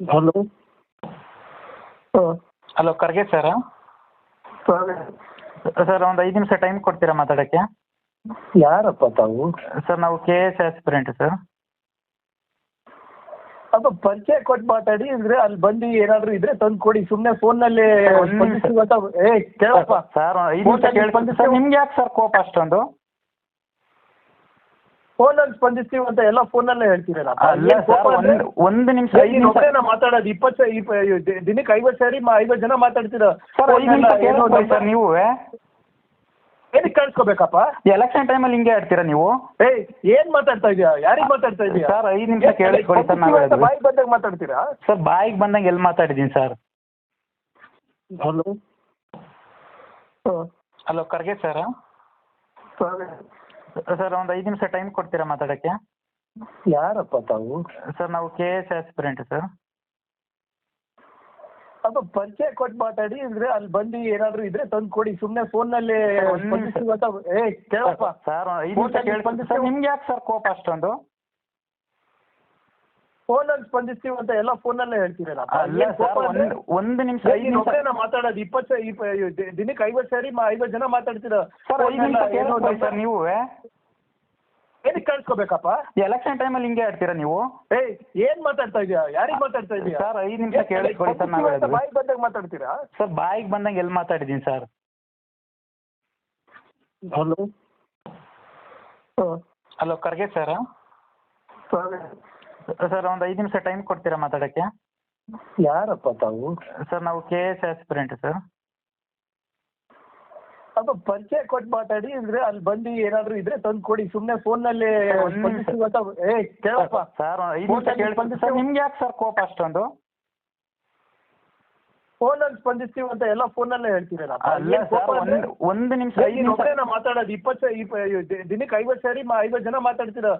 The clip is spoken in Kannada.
ಹಲೋ. ಹಾಂ ಹಲೋ ಖರ್ಗೆ ಸರ್ ಸರ್ ಒಂದು ಐದು ನಿಮಿಷ ಟೈಮ್ ಕೊಡ್ತೀರಾ ಮಾತಾಡೋಕ್ಕೆ? ಯಾರಪ್ಪ ತಾವು? ಸರ್ ನಾವು ಕೆ ಎಸ್ ಆಸ್ಪಿರೆಂಟ್ ಸರ್ ಅಪ್ಪ ಪರಿಚಯ ಕೊಟ್ಟು ಮಾತಾಡಿ ಅಂದ್ರೆ ಅಲ್ಲಿ ಬಂದು ಏನಾದ್ರು ಇದ್ರೆ ತಂದು ಕೊಡಿ. ಸುಮ್ಮನೆ ಫೋನ್ನಲ್ಲಿ ನಿಮಿಷ. ಸ್ಪಂದಿಸ್ತೀವಿ ಅಂತ ಏ ಕೇಳಪ್ಪ. ಸರ್ ಐದು ನಿಮಿಷ ಫೋನಲ್ಲಿ ಕೇಳಿ ಸ್ಪಂದಿಸಿ- ಸರ್ ನಿಮ್ಗೆ ಯಾಕೆ ಸರ್ ಕೋಪ ಅಷ್ಟೊಂದು? ಫೋನಲ್ಲಿ ಸ್ಪಂದಿಸ್ತೀವಿ ಅಂತ ಎಲ್ಲ ಫೋನಲ್ಲೇ ಹೇಳ್ತೀರಲ್ಲ. ಅಲ್ಲ ಸರ್ ಒಂದು ಒಂದು ನಿಮಿಷ ಐದು ನಿಮಿಷ. ಒಬ್ಬರೇನ ಮಾತಾಡೋದು ಇಪ್ಪತ್ತು ಇಪ್ಪ ದಿ- ದಿನಕ್ಕೆ ಐವತ್ತು ಸಾರಿ ಮ- ಐವತ್ತು ಜನ ಮಾತಾಡ್ತೀರ ಸರ್ ಐದು ನಿಮಿಷ ಕೇಳಿಸ್ಕೊಳ್ಳಿ ಸರ್ ನೀವು? ಏನಕ್ಕೆ ಕಳ್ಸ್ಕೋಬೇಕಪ್ಪ? ಎಲೆಕ್ಷನ್ ಟೈಮಲ್ಲಿ ಹಿಂಗೆ ಆಡ್ತೀರಾ ನೀವು? ಏಯ್ ಏನ್ ಮಾತಾಡ್ತಾ ಇದೀಯಾ? ಯಾರಿಗೆ ಮಾತಾಡ್ತಾ ಇದೀಯಾ? ಸರ್ ಐದು ನಿಮಿಷ ಕೇಳಿಸ್ಕೊಳ್ಳಿ ಸರ್ ನಾವು ಬಾಯಿಗೆ ಬಾಯಿ ಬಂದಾಗ ಮಾತಾಡ್ತೀರಾ? ಸರ್ ಬಾಯಿಗೆ ಬಂದಂಗೆ ಎಲ್ಲಿ ಮಾತಾಡಿದ್ದೀನಿ sir? Hello. Hello Kharge sir sir ಒಂದು ಐದು ನಿಮಿಷ ಟೈಮ್ ಕೊಡ್ತೀರಾ ಮಾತಾಡೋಕ್ಕೆ? ಯಾರಪ್ಪ ತಾವು? ಸರ್ ನಾವು ಕೆ ಎಸ್ ಆಸ್ಪಿರೆಂಟ್ ಸರ್. ಅಪ್ಪ ಪರಿಚಯ ಕೊಟ್ಟು ಮಾತಾಡಿ ಅಂದ್ರೆ ಅಲ್ಲಿ ಬಂದು ಏನಾದ್ರು ಇದ್ರೆ ತಂದು ಕೊಡಿ. ಸುಮ್ಮನೆ ಫೋನ್ನಲ್ಲಿ ಒಂದ್ ನಿಮಿಷ. ಏ ಕೇಳಪ್ಪ. ಸರ್ ಐದು ನಿಮಿಷ ಫೋನಲ್ಲಿ ಕೇಳಿ ಸರ್ ನಿಮ್ಗೆ ಯಾಕೆ ಸರ್ ಕೋಪ ಅಷ್ಟೊಂದು? ಫೋನಲ್ಲಿ ಸ್ಪಂದಿಸ್ತೀವಿ ಅಂತ ಎಲ್ಲ ಫೋನಲ್ಲೇ ಹೇಳ್ತೀರಲ್ಲ ಅಲ್ಲ ಸರ್ ಒಂದು ಒಂದು ನಿಮಿಷ ಐದು ನಿಮಿಷ. ಒಬ್ಬರೇನ ಮಾತಾಡೋದು ಇಪ್ಪತ್ತು ದಿನಕ್ಕೆ ಐವತ್ತು ಸಾರಿ ಮ- ಐವತ್ತು ಜನ ಮಾತಾಡ್ತೀರ ಸರ್ ಐದು ನಿಮಿಷ ಕೇಳಿಸ್ಕೊಳ್ಳಿ ಸರ್ ನೀವು. ಏನಕ್ಕೆ ಕಳ್ಸ್ಕೋಬೇಕಪ್ಪ? ಎಲೆಕ್ಷನ್ ಟೈಮಲ್ಲಿ ಹಿಂಗೆ ಆಡ್ತೀರಾ ನೀವು? ಏಯ್ ಏನ್ ಮಾತಾಡ್ತಾ ಇದೀಯಾ? ಯಾರಿಗೆ ಮಾತಾಡ್ತಾ ಇದೀಯಾ? ಸರ್ ಐದು ನಿಮಿಷ ಕೇಳಿಸ್ಕೊಳ್ಳಿ ಸರ್ ನಾವು ಹೇಳೋದು ಬಾಯಿ ಬಂದಾಗ ಮಾತಾಡ್ತೀರಾ? ಸರ್ ಬಾಯಿಗೆ ಬಂದಂಗೆ ಎಲ್ಲಿ ಮಾತಾಡಿದ್ದೀನಿ sir? Hello. Hello Kharge sir? Sir ಒಂದು ಐದು ನಿಮಿಷ ಟೈಮ್ ಕೊಡ್ತೀರಾ ಮಾತಾಡೋಕ್ಕೆ? ಯಾರಪ್ಪ ತಾವು? ಸರ್ ನಾವು ಕೆ ಎಸ್ ಆಸ್ಪಿರೆಂಟ್ ಸರ್. ಅಪ್ಪ ಪರಿಚಯ ಕೊಟ್ಟು ಮಾತಾಡಿ ಅಂದ್ರೆ ಅಲ್ಲಿ ಬಂದು ಏನಾದ್ರು ಇದ್ರೆ ತಂದು ಕೊಡಿ. ಸುಮ್ಮನೆ ಫೋನ್ನಲ್ಲಿ ನಿಮಿಷ. ಸ್ಪಂದಿಸ್ತೀವಿ ಏ ಕೇಳಪ್ಪ. ಸರ್ ಐದು ನಿಮಿಷ ಕೇಳಿ ಸರ್ ನಿಮ್ಗೆ ಯಾಕೆ ಸರ್ ಕೋಪ ಅಷ್ಟೊಂದು? ಫೋನಲ್ಲಿ ಸ್ಪಂದಿಸ್ತೀವಿ ಅಂತ ಎಲ್ಲ ಫೋನಲ್ಲೇ ಹೇಳ್ತೀರಲ್ಲ ಒಂದು ನಿಮಿಷ ಐದು ನಿಮಿಷ. ಒಬ್ಬರೇನ ಮಾತಾಡೋದು? ಇಪ್ಪತ್ತು ದಿನಕ್ಕೆ ಐವತ್ತು ಸಾರಿ ಐವತ್ತು ಜನ ಮಾತಾಡ್ತೀರ?